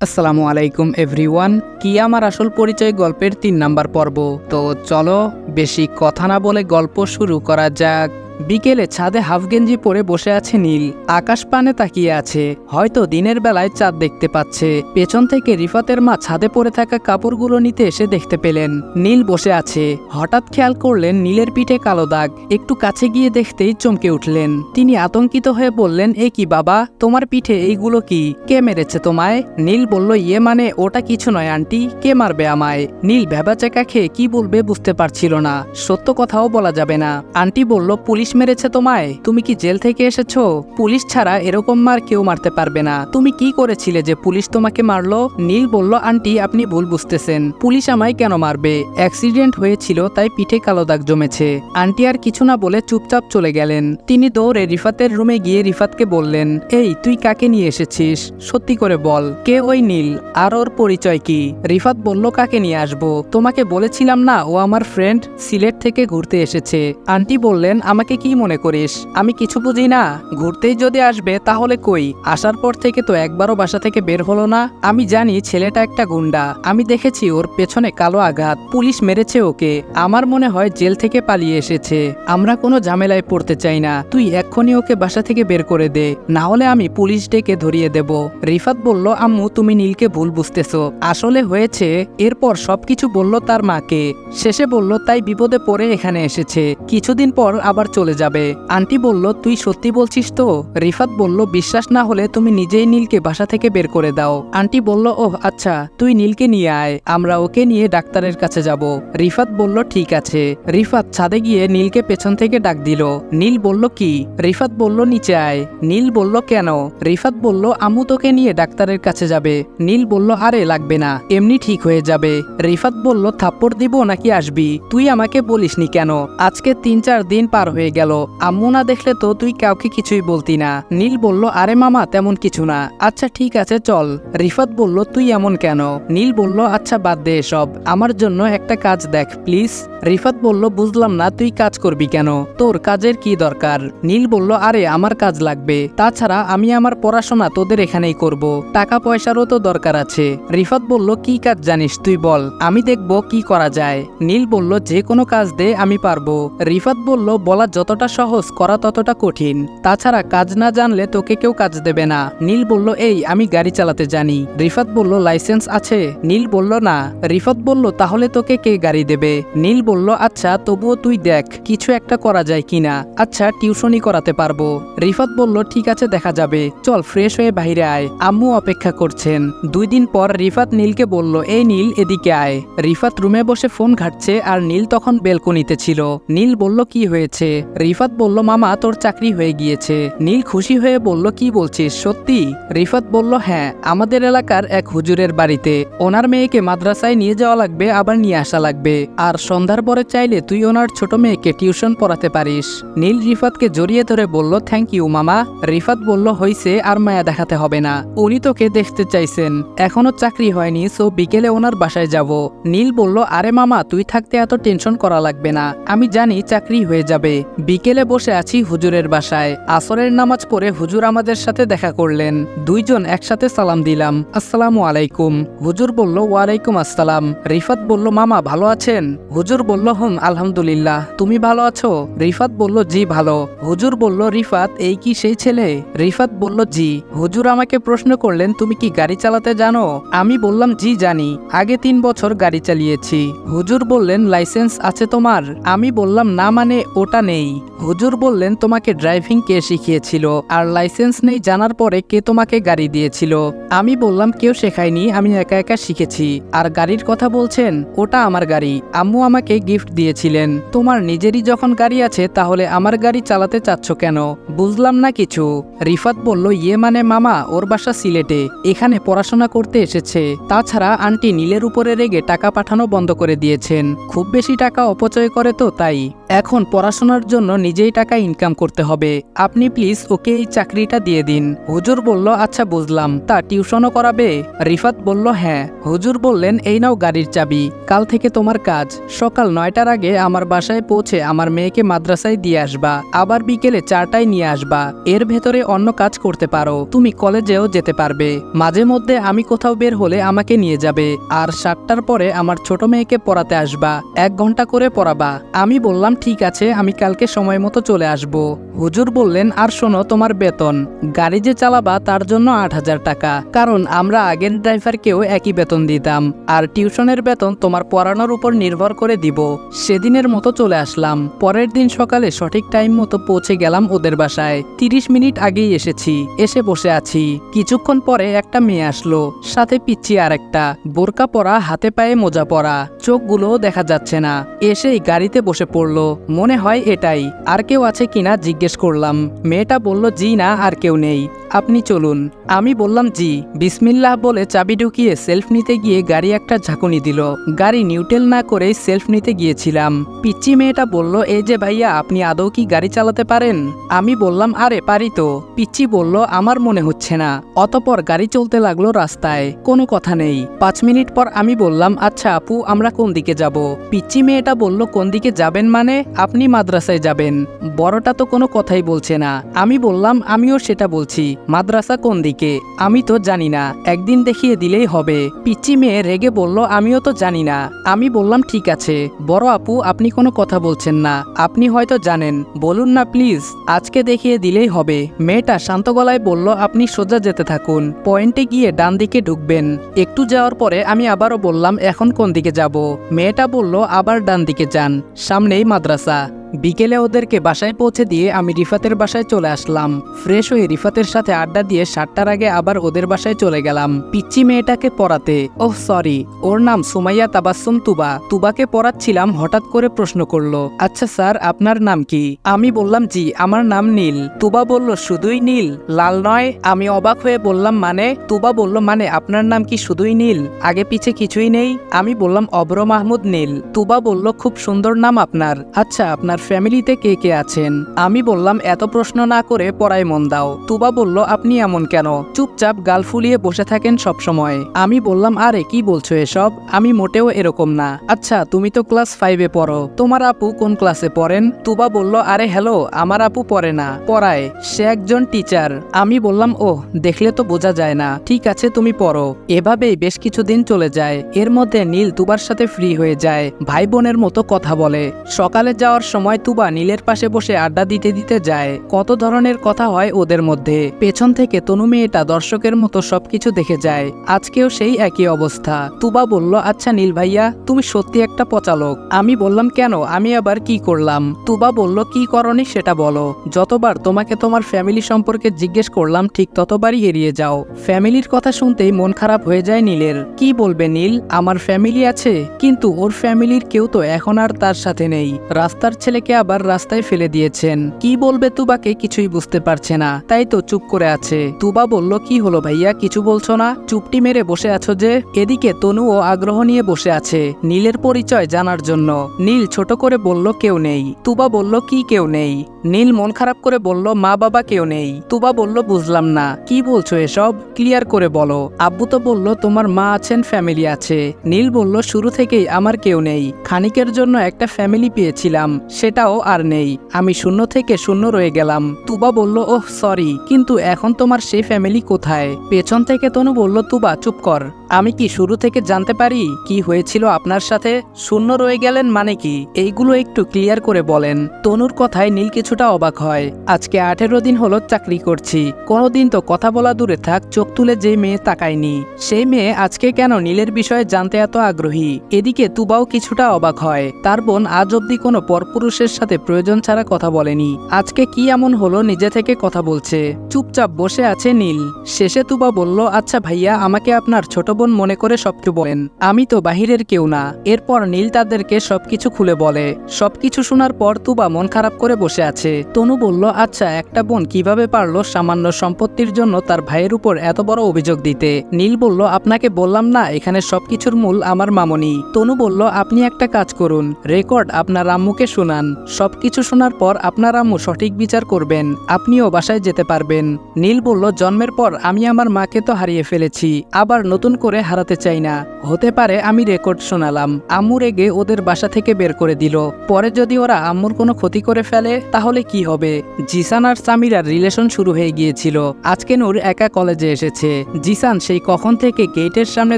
আসসালামু আলাইকুম, এভরিওয়ান। কি আমার আসল পরিচয় গল্পের তিন নাম্বার পর্ব? তো চলো, বেশি কথা না বলে গল্প শুরু করা যাক। বিকেলে ছাদে হাফ গেঞ্জি পরে বসে আছে নীল। আকাশ পানে তাকিয়ে আছে। হয়তো দিনের বেলায় চাঁদ দেখতে পাচ্ছে। পেছন থেকে রিফাতের মা ছাদে পরে থাকা কাপড়গুলো নিতে এসে দেখতে পেলেন। নীল বসে আছে। হঠাৎ খেয়াল করলেন নীলের পিঠে কালো দাগ। একটু কাছে গিয়ে দেখতেই চমকে উঠলেন। তিনি আতঙ্কিত হয়ে বললেন, এ কি বাবা, তোমার পিঠে এইগুলো কি? কে মেরেছে তোমায়? নীল বলল ইয়ে মানে ওটা কিছু নয় আন্টি, কে মারবে আমায়? নীল ভেবাচেকা খেয়ে কি বলবে বুঝতে পারছিল না। সত্য কথাও বলা যাবে না। আন্টি বলল, পুলিশ মেরেছে তোমায়? তুমি কি জেল থেকে এসেছ? পুলিশ ছাড়া এরকম মার কেউ মারতে পারবে না। তুমি কি করেছিলে যে পুলিশ তোমাকে মারলো? নীল বলল, আন্টি, আপনি ভুল বুঝতেছেন। পুলিশ আমায় কেন মারবে? অ্যাক্সিডেন্ট হয়েছিল, তাই পিঠে কালো দাগ জমেছে। আন্টি আর কিছু না বলে চুপচাপ চলে গেলেন। তিনি দৌড়ে রিফাতের রুমে গিয়ে রিফাতকে বললেন, এই, তুই কাকে নিয়ে এসেছিস? সত্যি করে বল, কে ওই নীল? আর ওর পরিচয় কি? রিফাত বলল, কাকে নিয়ে আসব? তোমাকে বলেছিলাম না, ও আমার ফ্রেন্ড, সিলেট থেকে ঘুরতে এসেছে। আন্টি বললেন, আমাকে কি মনে করিস। আমি কিছু বুঝি না। ঘুরতেই যদি আসবে, তাহলে কই? আসার পর থেকে তো একবারও বাসা থেকে বের হলো না। আমি জানি ছেলেটা একটা গুন্ডা আমি দেখেছি ওর পেছনে কালো আঘাত। পুলিশ মেরেছে ওকে। আমার মনে হয় জেল থেকে পালিয়ে এসেছে। আমরা কোনো ঝামেলায় পড়তে চাই না। তুই এক্ষুনি ওকে বাসা থেকে বের করে দে। না হলে আমি পুলিশ ডেকে ধরিয়ে দেব। রিফাত বলল, আম্মু, তুমি নীলকে ভুল বুঝতেছো। আসলে হয়েছে, এরপর সবকিছু বলল তার মাকে। শেষে বলল, তাই বিপদে পড়ে এখানে এসেছে। কিছুদিন পর আবার চলে যাবে। আন্টি বলল, তুই সত্যি বলছিস তো? রিফাত বলল, বিশ্বাস না হলে তুমি নিজেই নীলকে বাসা থেকে বের করে দাও। আন্টি বলল, ওহ আচ্ছা তুই নীলকে নিয়ে আয়, আমরা ওকে নিয়ে ডাক্তারের কাছে যাব। রিফাত বলল, ঠিক আছে। রিফাত ছাদে গিয়ে নীলকে পেছন থেকে ডাক দিল। নীল বলল, কি? রিফাত বলল, নিচে আয়। নীল বলল, কেন? রিফাত বলল, আমু তোকে নিয়ে ডাক্তারের কাছে যাবে। নীল বলল, আরে, লাগবে না, এমনি ঠিক হয়ে যাবে। রিফাত বলল, থাপ্পড় দিব নাকি আসবি? তুই আমাকে বলিসনি কেন? আজকে তিন চার দিন পার হয়ে গেল, আম্মু না দেখলে তো তুই কাউকে কিছুই বলতি না। নীল বলল, আরে মামা, তেমন কিছু না। আচ্ছা ঠিক আছে, চল। রিফাত বলল, তুই এমন কেন? নীল বলল আচ্ছা বাদ দে সব আমার জন্য একটা কাজ দেখ, প্লিজ। রিফাত বলল, বুঝলাম না, তুই কাজ করবি কেন? তোর কাজের কি দরকার? নীল বলল, আরে, আমার কাজ লাগবে। তাছাড়া আমি আমার পড়াশোনা তোদের এখানেই করব। টাকা পয়সারও তো দরকার আছে। রিফাত বলল, কি কাজ জানিস তুই বল, আমি দেখব কি করা যায়। নীল বলল, যে কোনো কাজ দে, আমি পারব। রিফাত বলল, বলা যতটা সহজ, করা ততটা কঠিন। তাছাড়া কাজ না জানলে তোকে কেউ কাজ দেবে না। নীল বলল, এই, আমি গাড়ি চালাতে জানি। রিফাত বলল, লাইসেন্স আছে। নীল বলল, না। রিফাত বলল, তাহলে তোকে কে গাড়ি দেবে? নীল বলল আচ্ছা তবুও তুই দেখ, কিছু একটা করা যায় কিনা। আচ্ছা টিউশনই করাতে পারব। রিফাত বলল, ঠিক আছে, দেখা যাবে। চল, ফ্রেশ হয়ে বাইরে আয়। আম্মু অপেক্ষা করছেন। দুই দিন পর রিফাত নীলকে বলল, এই নীল, এদিকে আয়। রিফাত রুমে বসে ফোন ঘাটছে আর নীল তখন বেলকনিতে ছিল। নীল বলল, কি হয়েছে? রিফাত বলল, মামা, তোর চাকরি হয়ে গিয়েছে। নীল খুশি হয়ে বলল, কি বলছিস? সত্যি? রিফাত বলল হ্যাঁ আমাদের এলাকার এক হুজুরের বাড়িতে। ওনার মেয়েকে মাদ্রাসায় নিয়ে যাওয়া লাগবে, আবার নিয়ে আসা লাগবে। আর সন্ধ্যার পরে চাইলে তুই ওনার ছোট মেয়েকে টিউশন পড়াতে পারিস। নীল রিফাতকে জড়িয়ে ধরে বলল, থ্যাংক ইউ, মামা। রিফাত বলল, হইছে, আর মায়া দেখাতে হবে না। উনি তোকে দেখতে চাইছেন। এখনও চাকরি হয়নি, সো বিকেলে ওনার বাসায় যাব। নীল বলল, আরে মামা, তুই থাকতে এত টেনশন করা লাগবে না। আমি জানি চাকরি হয়ে যাবে। বিকেলে বসে আছি হুজুরের বাসায়। আসরের নামাজ পড়ে হুজুর আমাদের সাথে দেখা করলেন। দুইজন একসাথে সালাম দিলাম। আসসালামু আলাইকুম। হুজুর বলল, ওয়ালাইকুম আসসালাম। রিফাত বলল, মামা, ভালো আছেন? হুজুর বলল, হুম, আলহামদুলিল্লাহ। তুমি ভালো আছো? রিফাত বলল, জি, ভালো। হুজুর বলল, রিফাত, এই কি সেই ছেলে? রিফাত বলল, জি। হুজুর আমাকে প্রশ্ন করলেন, তুমি কি গাড়ি চালাতে জানো? আমি বললাম, জি, জানি। আগে তিন বছর গাড়ি চালিয়েছি। হুজুর বললেন, লাইসেন্স আছে তোমার? আমি বললাম, না মানে ওটা নেই। হুজুর বললেন, তোমাকে ড্রাইভিং কে শিখিয়েছিল? আর লাইসেন্স নেই জানার পরে কে তোমাকে গাড়ি দিয়েছিল? আমি বললাম, কেউ শেখায়নি, আমি একা একা শিখেছি। আর গাড়ির কথা বলছেন, ওটা আমার গাড়ি। আম্মু আমাকে গিফট দিয়েছিলেন। তোমার নিজেরই যখন গাড়ি আছে, তাহলে আমার গাড়ি চালাতে চাচ্ছ কেন? বুঝলাম না কিছু। রিফাত বলল ইয়ে মানে মামা, ওর বাসা সিলেটে। এখানে পড়াশোনা করতে এসেছে। তাছাড়া আন্টি নীলের উপরে রেগে টাকা পাঠানো বন্ধ করে দিয়েছেন। খুব বেশি টাকা অপচয় করে তো তাই। এখন পড়াশোনার জন্য নিজেই টাকা ইনকাম করতে হবে। আপনি প্লিজ ওকে এই চাকরিটা দিয়ে দিন। হুজুর বলল আচ্ছা বুঝলাম। তা টিউশনও করাবে? রিফাত বলল হ্যাঁ। হুজুর বললেন, এই নাও গাড়ির চাবি। কাল থেকে তোমার কাজ। সকাল নয়টার আগে আমার বাসায় পৌঁছে আমার মেয়েকে মাদ্রাসায় দিয়ে আসবা। আবার বিকেলে চারটায় নিয়ে আসবা। এর ভেতরে অন্য কাজ করতে পারো। তুমি কলেজেও যেতে পারবে। মাঝে মধ্যে আমি কোথাও বের হলে আমাকে নিয়ে যাবে। আর সাতটার পরে আমার ছোট মেয়েকে পড়াতে আসবা। এক ঘণ্টা করে পড়াবা। আমি বললাম, ঠিক আছে, আমি কালকে সময় মতো চলে আসব। হুজুর বললেন, আর শোনো, তোমার বেতন। গাড়ি যে চালাবা, তার জন্য আট হাজার টাকা। কারণ আমরা আগের ড্রাইভারকেও একই বেতন দিতাম। আর টিউশনের বেতন তোমার পড়ানোর উপর নির্ভর করে দিব। সেদিনের মতো চলে আসলাম। পরের দিন সকালে সঠিক টাইম মতো পৌঁছে গেলাম ওদের বাসায়। তিরিশ মিনিট আগেই এসেছি। এসে বসে আছি। কিছুক্ষণ পরে একটা মেয়ে আসলো। সাথে পিচ্ছি আর একটা বোরকা পরা, হাতে পায়ে মোজা পরা। চোখগুলো দেখা যাচ্ছে না। এসেই গাড়িতে বসে পড়ল। মনে হয় এটাই। আর কেউ আছে কিনা জিজ্ঞেস করলাম। মেয়েটা বলল, জি না, আর কেউ নেই। আপনি চলুন। আমি বললাম, জি। বিসমিল্লাহ বলে চাবি ঢুকিয়ে সেলফ নিতে গিয়ে গাড়ি একটা ঝাঁকুনি দিল। গাড়ি নিউটেল না করেই সেলফ নিতে গিয়েছিলাম। পিচ্চি মেয়েটা বলল, এই যে ভাইয়া, আপনি আদৌ কি গাড়ি চালাতে পারেন? আমি বললাম, আরে, পারি তো। পিচ্চি বলল, আমার মনে হচ্ছে না। অতপর গাড়ি চলতে লাগল রাস্তায়। কোনো কথা নেই। পাঁচ মিনিট পর আমি বললাম আচ্ছা আপু, আমরা কোন দিকে যাব? পিচ্চি মেয়েটা বলল, কোন দিকে যাবেন মানে? আপনি মাদ্রাসায় যাবেন। বড়টা তো কোনো কথাই বলছে না। আমি বললাম, আমিও সেটা বলছি। মাদ্রাসা কোন দিকে? আমি তো জানি না। একদিন দেখিয়ে দিলেই হবে। পিচ্চি মেয়ে রেগে বলল, আমিও তো জানি না। আমি বললাম, ঠিক আছে। বড় আপু, আপনি কোনো কথা বলছেন না। আপনি হয়তো জানেন। বলুন না, প্লিজ। আজকে দেখিয়ে দিলেই হবে। মেয়েটা শান্ত গলায় বলল, আপনি সোজা যেতে থাকুন। পয়েন্টে গিয়ে ডান দিকে ঢুকবেন। একটু যাওয়ার পরে আমি আবারও বললাম, এখন কোন দিকে যাব? মেয়েটা বলল, আবার ডান দিকে যান। সামনেই মাদ্রাসা। বিকেলে ওদেরকে বাসায় পৌঁছে দিয়ে আমি রিফাতের বাসায় চলে আসলাম। ফ্রেশ হয়ে রিফাতের সাথে আড্ডা দিয়ে সাতটার আগে আবার ওদের বাসায় চলে গেলাম। পিচ্চি মেয়েটাকে পড়াতে। ওহ, সরি। ওর নাম সুমাইয়া তাবাসুম তুবা। তুবাকে পড়াচ্ছিলাম, হঠাৎ করে প্রশ্ন করল আচ্ছা স্যার, আপনার নাম কি? আমি বললাম, জি, আমার নাম নীল। তুবা বলল, শুধুই নীল? লাল নয়। আমি অবাক হয়ে বললাম মানে? তুবা বলল মানে আপনার নাম কি শুধুই নীল? আগে পিছে কিছুই নেই। আমি বললাম, অব্র মাহমুদ নীল। তুবা বলল, খুব সুন্দর নাম আপনার। আচ্ছা আপনার ফ্যামিলিতে কে কে আছেন? আমি বললাম, এত প্রশ্ন না করে পড়ায় মন দাও। তুবা বলল, আপনি এমন কেন? চুপচাপ গাল ফুলিয়ে বসে থাকেন সব সময় আমি বললাম, আরে, কি বলছো এসব? আমি মোটেও এরকম না। আচ্ছা তুমি তো ক্লাস ফাইভে পড়ো। তোমার আপু কোন ক্লাসে পড়েন? তুবা বলল, আরে, হ্যালো, আমার আপু পড়ে না, পড়ায়। সে একজন টিচার। আমি বললাম ও দেখলে তো বোঝা যায় না। ঠিক আছে, তুমি পড়ো। এভাবেই বেশ কিছুদিন চলে যায়। এর মধ্যে নীল তুবার সাথে ফ্রি হয়ে যায়। ভাই বোনের মতো কথা বলে। সকালে যাওয়ার সময় তুবা নীলের পাশে বসে আড্ডা দিতে দিতে যায়। কত ধরনের কথা হয় ওদের মধ্যে। পেছন থেকে তনু মেয়েটা দর্শকের মতো সবকিছু দেখে যায়। আজকেও সেই একই অবস্থা। তুবা বলল আচ্ছা নীল ভাইয়া, তুমি সত্যি একটা পচালক। আমি বললাম, কেন? আমি আবার কি করলাম? তুবা বলল, কি করনি সেটা বলো। যতবার তোমাকে তোমার ফ্যামিলি সম্পর্কে জিজ্ঞেস করলাম, ঠিক ততবারই এড়িয়ে যাও। ফ্যামিলির কথা শুনতেই মন খারাপ হয়ে যায় নীলের। কি বলবে নীল? আমার ফ্যামিলি আছে? কিন্তু ওর ফ্যামিলির কেউ তো এখন আর তার সাথে নেই। রাস্তার ছেলেকে আবার রাস্তায় ফেলে দিয়েছেন। কি বলবে তুবাকে কিছুই বুঝতে পারছে না। তাই তো চুপ করে আছে। তুবা বলল, কি হলো ভাইয়া? কিছু বলছো না? চুপটি মেরে বসে আছো যে? এদিকে তনুও আগ্রহ নিয়ে বসে আছে নীলের পরিচয় জানার জন্য। নীল ছোট করে বলল, কেউ নেই। তুবা বলল, কি কেউ নেই? নীল মন খারাপ করে বলল, মা বাবা কেউ নেই। তুবা বলল, বুঝলাম না। কি বলছো এসব? ক্লিয়ার করে বলো। আব্বু তো বলল, তোমার মা আছেন, ফ্যামিলি আছে। নীল বলল, শুরু থেকেই আমার কেউ নেই। খানিকের জন্য একটা ফ্যামিলি পেয়েছিলাম। সেটাও আর নেই। আমি শূন্য থেকে শূন্য রয়ে গেলাম। তুবা বলল, ওহ, সরি। কিন্তু এখন তোমার সেই ফ্যামিলি কোথায়? পেছন থেকে তনু বলল, তুবা, চুপ কর। আমি কি শুরু থেকে জানতে পারি কি হয়েছিল আপনার সাথে? শূন্য রয়ে গেলেন মানে কি? এইগুলো একটু ক্লিয়ার করে বলেন। তনুর কথায় নীল কিছুটা অবাক হয়। আজকে আঠেরো দিন হলো চাকরি করছি। কোনোদিন তো কথা বলা দূরে থাক, চোখ তুলে যে মেয়ে তাকায়নি। সেই মেয়ে আজকে কেন নীলের বিষয়ে জানতে এত আগ্রহী? এদিকে তুবাও কিছুটা অবাক হয়। তার বোন আজ অব্দি কোনো পরপুরুষের সাথে প্রয়োজন ছাড়া কথা বলেনি। আজকে কি এমন হলো নিজে থেকে কথা বলছে? চুপচাপ বসে আছে নীল। শেষে তুবা বলল আচ্ছা ভাইয়া, আমাকে আপনার ছোট বোন মনে করে সবকিছু বলেন, আমি তো বাহিরের কেউ না। এরপর নীল তাদেরকে সবকিছু খুলে বলে, সবকিছু শোনার পর তুবা মন খারাপ করে বসে আছে। তনু বলল আচ্ছা একটা বোন কীভাবে পারল সামান্য সম্পত্তির জন্য তার ভাইয়ের উপর এত বড় অভিযোগ দিতে? নীল বলল, আপনাকে বললাম না, এখানে সবকিছুর মূল আমার মামনি। তনু বলল, আপনি একটা কাজ করুন, রেকর্ড আপনার আম্মুকে শোনান। সবকিছু শোনার পর আপনার আম্মু সঠিক বিচার করবেন, আপনিও বাসায় যেতে পারবেন। নীল বলল, জন্মের পর আমি আমার মাকে তো হারিয়ে ফেলেছি, আবার নতুন করে হারাতে চাই না। হতে পারে আমি রেকর্ড শোনালাম। আম্মু রেগে ওদের বাসা থেকে বের করে দিল। পরে যদি ওরা আম্মুর কোনো ক্ষতি করে ফেলে, তাহলে কি হবে? জিসান আর সামিরার রিলেশন শুরু হয়ে গিয়েছিল। আজকে নূর একা কলেজে এসেছে। জিসান সেই কখন থেকে গেটের সামনে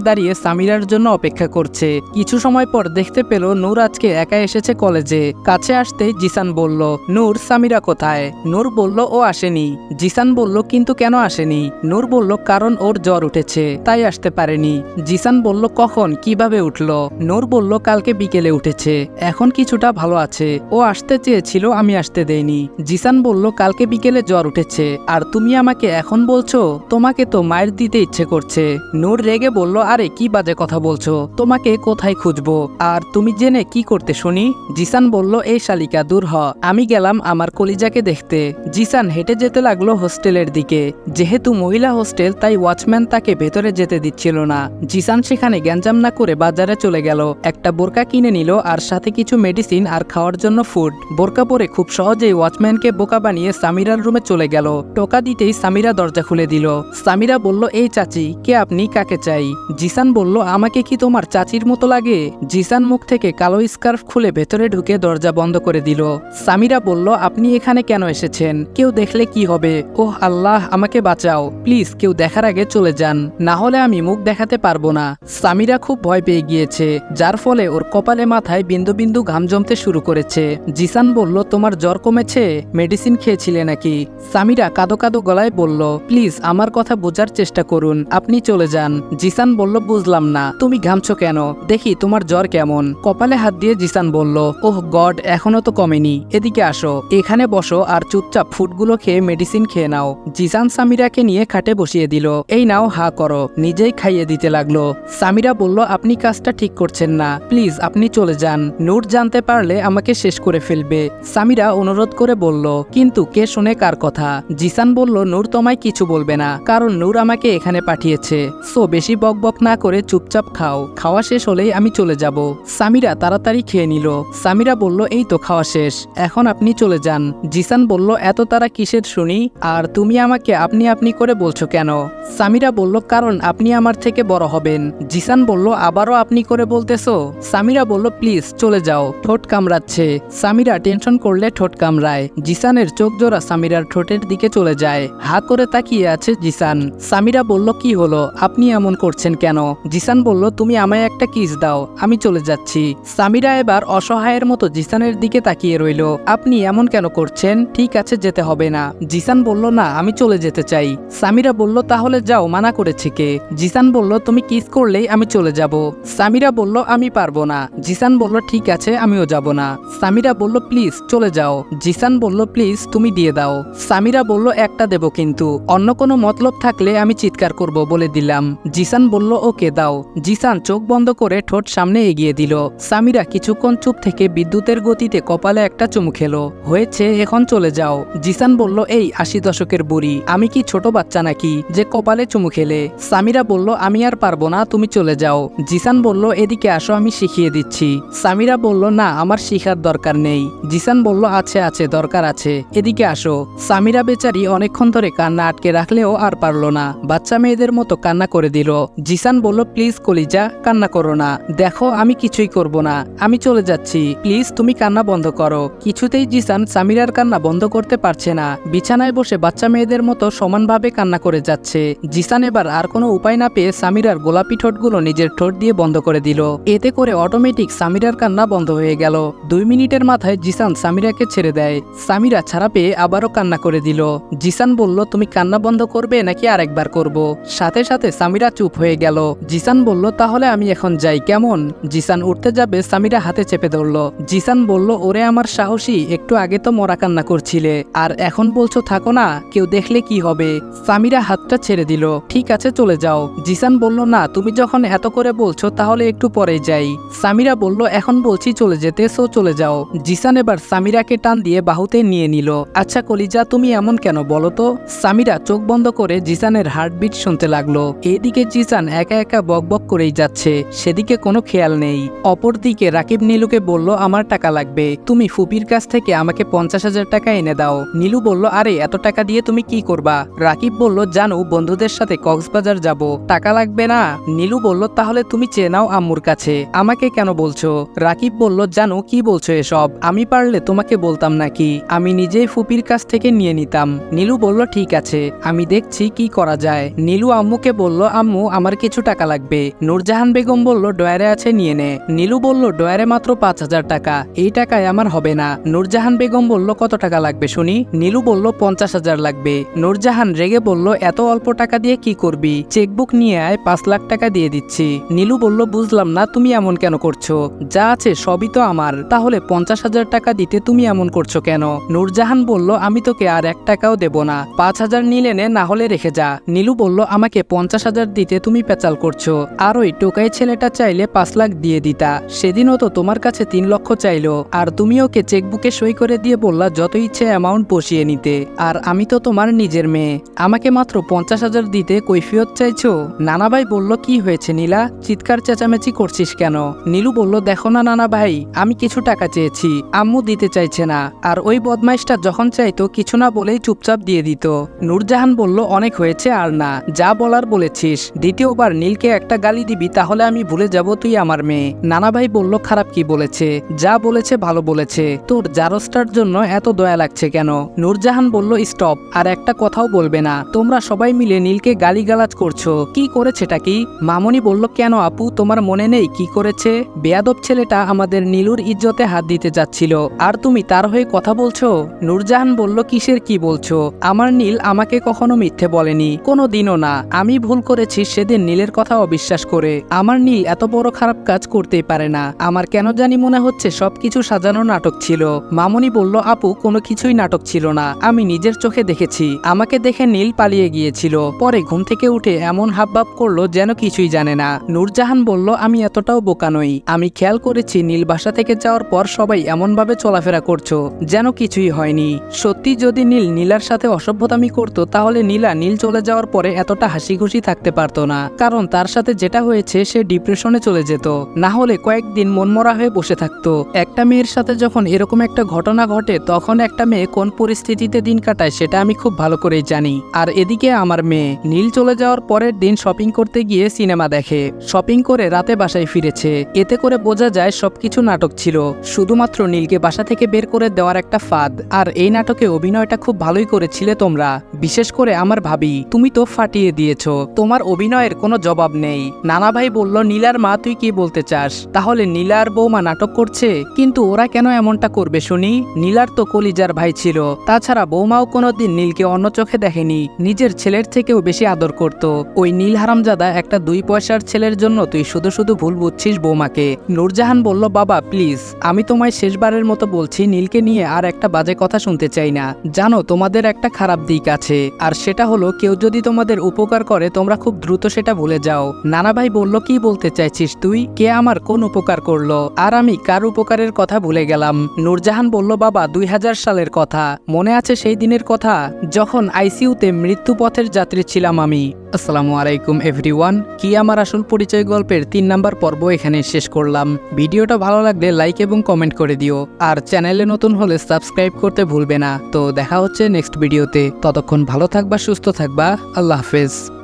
দাঁড়িয়ে সামিরার জন্য অপেক্ষা করছে। কিছু সময় পর দেখতে পেল নূর আজকে একা এসেছে কলেজে। কাছে আসতেই জিসান বলল, নূর, সামিরা কোথায়? নূর বলল, ও আসেনি। জিসান বলল, কিন্তু কেন আসেনি? নূর বলল, কারণ ওর জ্বর উঠেছে, তাই আসতে পারেনি। জিসান বলল, কখন? কীভাবে উঠল? নূর বলল, কালকে বিকেলে উঠেছে। এখন কিছুটা ভালো আছে। ও আসতে চেয়েছিল, আমি আসতে দেইনি। জিসান বলল, কালকে বিকেলে জ্বর উঠেছে। আর তুমি আমাকে এখন বলছো? তোমাকে তো মায়ের দিতে ইচ্ছে করছে। নূর রেগে বলল, আরে, কি বাজে কথা বলছো? তোমাকে কোথায় খুঁজবো? আর তুমি জেনে কি করতে শুনি? জিসান বলল, এই শালিকা, দূর হ। আমি গেলাম আমার কলিজাকে দেখতে। জিসান হেঁটে যেতে লাগল হোস্টেলের দিকে। যেহেতু মহিলা হোস্টেল, তাই ওয়াচম্যান তাকে ভেতরে যেতে দিচ্ছিল না জিসান সেখানে গ্যাঞ্জাম না করে বাজারে চলে গেল। একটা বোরকা কিনে নিল আর সাথে কিছু মেডিসিন আর খাওয়ার জন্য ফুড বোরকা পরে খুব সহজেই ওয়াচম্যানকে বোকা বানিয়ে সামিরার রুমে চলে গেল। টোকা দিতেই সামিরা দরজা খুলে দিল। সামিরা বলল, এই চাচি, কে আপনি? কাকে চাই? জিসান বলল, আমাকে কি তোমার চাচির মতো লাগে? জিসান মুখ থেকে কালো স্কার্ফ খুলে ভেতরে ঢুকে দরজা বন্ধ করে দিল। সামিরা বলল, আপনি এখানে কেন এসেছেন? কেউ দেখলে কি হবে? ওহ আল্লাহ, আমাকে বাঁচাও। প্লিজ, কেউ দেখার আগে চলে যান। না হলে আমি মুখ দেখাতে পারব না। সামিরা খুব ভয় পেয়ে গিয়েছে, যার ফলে ওর কপালে মাথায় বিন্দু বিন্দু ঘাম জমতে শুরু করেছে। জিসান বলল, তোমার জ্বর কমেছে? মেডিসিন খেয়েছিলে নাকি? সামিরা কাদো কাদো গলায় বলল, প্লিজ, আমার কথা বোঝার চেষ্টা করুন, আপনি চলে যান। জিসান বলল, বুঝলাম না, তুমি ঘামছো কেন? দেখি তোমার জ্বর কেমন। কপালে হাত দিয়ে জিসান বলল, ওহ গড, এখনও তো কমেনি। এদিকে আসো, এখানে বসো আর চুপচাপ ফুডগুলো খেয়ে মেডিসিন খেয়ে নাও। জিসান সামিরাকে নিয়ে খাটে বসিয়ে দিল, এই নাও, হা করো। নিজেই খাইয়ে দিতে লাগল। সামিরা বলল, আপনি কাজটা ঠিক করছেন না। প্লিজ, আপনি চলে যান। নূর জানতে পারলে আমাকে শেষ করে ফেলবে। সামিরা অনুরোধ করে বলল, কিন্তু কে শুনে কার কথা? জিসান বলল, নূর তোমায় কিছু বলবে না, কারণ নূর আমাকে এখানে পাঠিয়েছে। সো বেশি বকবক না করে চুপচাপ খাও। খাওয়া শেষ হলেই আমি চলে যাব। সামিরা তাড়াতাড়ি খেয়ে নিল। সামিরা বলল, এই তো খাওয়া শেষ। এখন আপনি চলে যান। জিসান বলল, এত তারা কিসের শুনি? আর তুমি আমাকে আপনি আপনি করে বলছো কেন? সামিরা বলল, কারণ আপনি আমার থেকে বড় হবেন। জিসান বলল, আবারও আপনি করে বলতেছো? সামিরা বলল, প্লিজ, চলে যাও, ঠোঁট কামড়াচ্ছে। সামিরা টেনশন করলে ঠোঁট কামড়ায়। জিসানের চোখ জোড়া সামিরার ঠোঁটের দিকে চলে যায়। হা করে তাকিয়ে আছে জিসান। সামিরা বলল, কি হলো? আপনি এমন করছেন কেন? জিসান বলল, তুমি আমায় একটা কিস দাও, আমি চলে যাচ্ছি। সামিরা এবার অসহায়ের মতো জিসানের দিকে তাকিয়ে রইল। আপনি এমন কেন করছেন? ঠিক আছে, যেতে হবে না। জিসান বলল, না, আমি চলে যেতে চাই। সামিরা বলল, তাহলে যাও, মানা করেছে কে? জিসান বলল, তুমি কিস করলেই আমি চলে যাব। সামিরা বলল, আমি পারব না। জিসান বলল, ঠিক আছে, আমিও যাব না। সামিরা বলল, প্লিজ, চলে যাও। জিসান বলল, প্লিজ, তুমি দিয়ে দাও। সামিরা বলল, একটা দেব কিন্তু। অন্য কোনো মতলব থাকলে আমি চিৎকার করব বলে দিলাম। জিসান বলল, ওকে, দাও। জিসান চোখ বন্ধ করে ঠোঁট সামনে এগিয়ে দিল। সামিরা কিছুক্ষণ চুপ থেকে বিদ্যুতের গতিতে কপালে একটা চুমু খেলো। হয়েছে, এখন চলে যাও। জিসান বলল, এই আশি দশকের বুড়ি, আমি কি ছোট বাচ্চা নাকি যে কপালে চুমু খেলে? সামিরা বলল আমি আর পারব না, তুমি চলে যাও। জিসান বলল, এদিকে আসো, আমি শিখিয়ে দিচ্ছি। সামিরা বলল, না, আমার শিখার দরকার নেই। জিসান বলল, আছে আছে, দরকার আছে। এদিকে আসো। সামিরা বেচারি অনেকক্ষণ ধরে কান্না আটকে রাখলেও আর পারল না। বাচ্চা মেয়েদের মতো কান্না করে দিল। জিসান বলল, প্লিজ, কলিজা, কান্না করো না। দেখো, আমি কিছুই করব না। আমি চলে যাচ্ছি। প্লিজ, তুমি কান্না বন্ধ করো। কিছুতেই জিসান সামিরার কান্না বন্ধ করতে পারছে না। বিছানায় বসে বাচ্চা মেয়েদের মতো সমানভাবে কান্না করে যাচ্ছে। জিসান এবার আর কোনো উপায় না পেয়ে সামিরার গোলাপি ঠোঁটগুলো নিজের ঠোঁট দিয়ে বন্ধ করে দিল। এতে করে অটোমেটিক সামিরার কান্না বন্ধ হয়ে গেল। দুই মিনিটের মাথায় জিসান সামিরাকে ছেড়ে দেয়। সামিরা ছাড়া পেয়ে আবারও কান্না করে দিল। জিসান বলল, তুমি কান্না বন্ধ করবে নাকি আরেকবার করব? সাথে সাথে সামিরা চুপ হয়ে গেল। জিসান বলল, তাহলে আমি এখন যাই, কেমন? জিসান উঠতে যাবে, সামিরা হাতে চেপে ধরল। জিসান বলল, ওরে আমার সাহসী, একটু আগে তো মরা কান্না করছিলে। আর এখন বলছো থাকো না, কেউ দেখলে কি হবে? সামিরা হাতটা ছেড়ে দিল, ঠিক আছে, চলে যাও। জিসান জিসান বলল, না, তুমি যখন এত করে বলছো তাহলে একটু পরে যাই। সামিরা বলল, এখন বলছি চলে যেতে, সো চলে যাও। জিসান এবার সামিরাকে টান দিয়ে বাহুতে নিয়ে নিল। আচ্ছা কলিজা, তুমি এমন কেন বলো তো? সামিরা চোখ বন্ধ করে জিসানের হার্টবিট শুনতে লাগল। এদিকে জিসান একা একা বকবক করেই যাচ্ছে, সেদিকে কোনো খেয়াল নেই। অপরদিকে রাকিব নীলুকে বলল, আমার টাকা লাগবে, তুমি ফুপির কাছ থেকে আমাকে পঞ্চাশ হাজার টাকা এনে দাও। নীলু বলল, আরে, এত টাকা দিয়ে তুমি কি করবা? রাকিব বলল, জানো, বন্ধুদের সাথে কক্সবাজার যাব, টাকা লাগবে না। নীলু বলল, তাহলে তুমি চেনাও আম্মুর কাছে। আমাকে কেন বলছো? রাকিব বলল, জানো, কি বলছো এসব? আমি পারলে তোমাকে বলতাম নাকি? আমি নিজেই ফুপির কাছ থেকে নিয়ে নিতাম। নীলু বলল, ঠিক আছে, আমি দেখছি কি করা যায়। নীলু আম্মুকে বলল, আম্মু, আমার কিছু টাকা লাগবে। নূরজাহান বেগম বলল ডয়ারে আছে, নিয়ে নে। নীলু বলল ডয়ারে মাত্র পাঁচ হাজার টাকা, এই টাকায় আমার হবে না। নূরজাহান বেগম বলল, কত টাকা লাগবে শুনি? নীলু বলল, পঞ্চাশ হাজার লাগবে। নূরজাহান রেগে বলল, এত অল্প টাকা দিয়ে কি করবি? চেকবুক নিয়ে আয় পাঁচ লাখ টাকা দিয়ে দিচ্ছি। নীলু বলল, বুঝলাম না, তুমি এমন কেন করছ? যা আছে সবই তো আমার। তাহলে পঞ্চাশ হাজার টাকা দিতে তুমি এমন করছ কেন? নূরজাহান বলল, আমি তোকে আর এক টাকাও দেব না। পাঁচ হাজার নিলে নে, না হলে রেখে যা। নীলু বলল, আমাকে পঞ্চাশ হাজার দিতে তুমি পেঁচাল করছ। আর ওই টোকাই ছেলেটা চাইলে পাঁচ লাখ দিয়ে দিতা। সেদিনও তো তোমার কাছে তিন লক্ষ চাইলো। আর তুমি ওকে চেকবুকে সই করে দিয়ে বললা যত ইচ্ছে অ্যামাউন্ট বসিয়ে নিতে। আর আমি তো তোমার নিজের মেয়ে। আমাকে মাত্র পঞ্চাশ হাজার দিতে কৈফিয়ত চাইছো? নানা ভাই বলল, কি হয়েছে নীলা? চিৎকার চেঁচামেচি করছিস কেন? নীলু বলল, দেখো না নানা ভাই আমি কিছু টাকা চেয়েছি, আম্মু দিতে চাইছে না, আর ওই বদমাইশটা যখন চাইতো, কিছু না বলেই চুপচাপ দিয়ে দিত। নূরজাহান বলল, অনেক হয়েছে আর না, যা বলার বলেছিস। দ্বিতীয়বার নীলকে একটা গালি দিবি, তাহলে আমি ভুলে যাব তুই আমার মেয়ে। নানা ভাই বলল, খারাপ কি বলেছে? যা বলেছে ভালো বলেছে। তোর জারস্টার জন্য এত দয়া লাগছে কেন? নূরজাহান বলল, স্টপ, আর একটা কথাও বলবে না। তোমরা সবাই মিলে নীলকে গালিগালাজ করছ, কি করেছেটা কি? মামনি বলল, কেন আপু? তোমার মনে নেই? কি করেছে? বেয়াদব ছেলেটা আমাদের নীলুর ইজ্জতে হাত দিতে যাচ্ছিল। আর তুমি তার হয়ে কথা বলছো? নূরজাহান বলল, কিসের কি বলছো? আমার নীল আমাকে কখনো মিথ্যে বলেনি। কোনো দিনও না। আমি ভুল করেছি সেদিন নীলের কথা অবিশ্বাস করে। আমার নীল এত বড় খারাপ কাজ করতেই পারে না। আমার কেন জানি মনে হচ্ছে সবকিছু সাজানো নাটক ছিল। মামনি বলল, আপু, কোনো কিছুই নাটক ছিল না। আমি নিজের চোখে দেখেছি। আমাকে দেখে নীল পালিয়ে গিয়েছিল। পরে ঘুম থেকে উঠে এমন হাবভাব করল যেন কিছুই জানে না। নূরজাহান বলল, আমি এতটাও বোকা নই। আমি খেয়াল করেছি, নীল বাসা থেকে যাওয়ার পর সবাই এমনভাবে চলাফেরা করছ, যেন কিছুই হয়নি। সত্যি যদি নীল নীলার সাথে অসভ্যতামি করতো, তাহলে নীলা নীল চলে যাওয়ার পরে এতটা হাসি খুশি থাকতে পারতো না। কারণ তার সাথে যেটা হয়েছে, সে ডিপ্রেশনে চলে যেত। না হলে কয়েকদিন মনমরা হয়ে বসে থাকতো। একটা মেয়ের সাথে যখন এরকম একটা ঘটনা ঘটে, তখন একটা মেয়ে কোন পরিস্থিতিতে দিন কাটায়, সেটা আমি খুব ভালো করেই জানি। আর এদিকে আমার মেয়ে। নীল চলে যাওয়ার পরের দিন শপিং করতে গিয়ে সিনেমা দেখে। শপিং করে রাতে বাসায় ফিরেছে। এতে করে বোঝা যায় সবকিছু নাটক ছিল। শুধুমাত্র নীলকে বাসা থেকে বের করে দেওয়ার একটা ফাঁদ। আর এই নাটকে অভিনয়টা খুব ভালোই করেছিলে তোমরা। বিশেষ করে আমার ভাবি। তুমি তো ফাটিয়ে দিয়েছ। তোমার অভিনয়ের কোনো জবাব নেই। নানা ভাই বলল, নীলার মা, তুই কি বলতে চাস? তাহলে নীলার বৌমা নাটক করছে? কিন্তু ওরা কেন এমনটা করবে শুনি? নীলার তো কলিজার ভাই ছিল। তাছাড়া বৌমাও কোনোদিন নীলকে অন্য চোখে দেখেনি। নিজের ছেলের থেকেও বেশি আদর করত। ওই নীল হারামজাদা, একটা দুই পয়সার ছেলের জন্য তুই শুধু শুধু ভুল বুঝছিস বৌমাকে। নূরজাহান বলল, বাবা, প্লিজ, আমি তোমায় শেষবারের মতো বলছি নীলকে নিয়ে আর একটা বাজে কথা শুনতে চাই না। জানো, তোমাদের একটা খারাপ দিক আছে, আর সেটা হলো কেউ যদি তোমাদের উপকার করে, তোমরা খুব দ্রুত সেটা ভুলে যাও। নানা ভাই বলল, কি বলতে চাইছিস তুই? কে আমার কোন উপকার করল? আর আমি কার উপকারের কথা ভুলে গেলাম? নূরজাহান বলল, বাবা, দুই হাজার সালের কথা। মনে আছে সেই দিনের কথা যখন আইসিইউতে মৃত্যু পথের যাত্রী ছিলাম আমি। আসসালামু আলাইকুম এভরিওয়ান কি আমার আসল পরিচয় গল্পের তিন নাম্বার পর্ব এখানে শেষ করলাম। ভিডিওটা ভালো লাগলে লাইক এবং কমেন্ট করে দিও। আর চ্যানেলে নতুন হলে সাবস্ক্রাইব করতে ভুলবে না। তো দেখা হচ্ছে নেক্সট ভিডিওতে ততক্ষণ ভালো থাকবা, সুস্থ থাকবা। আল্লাহ হাফেজ।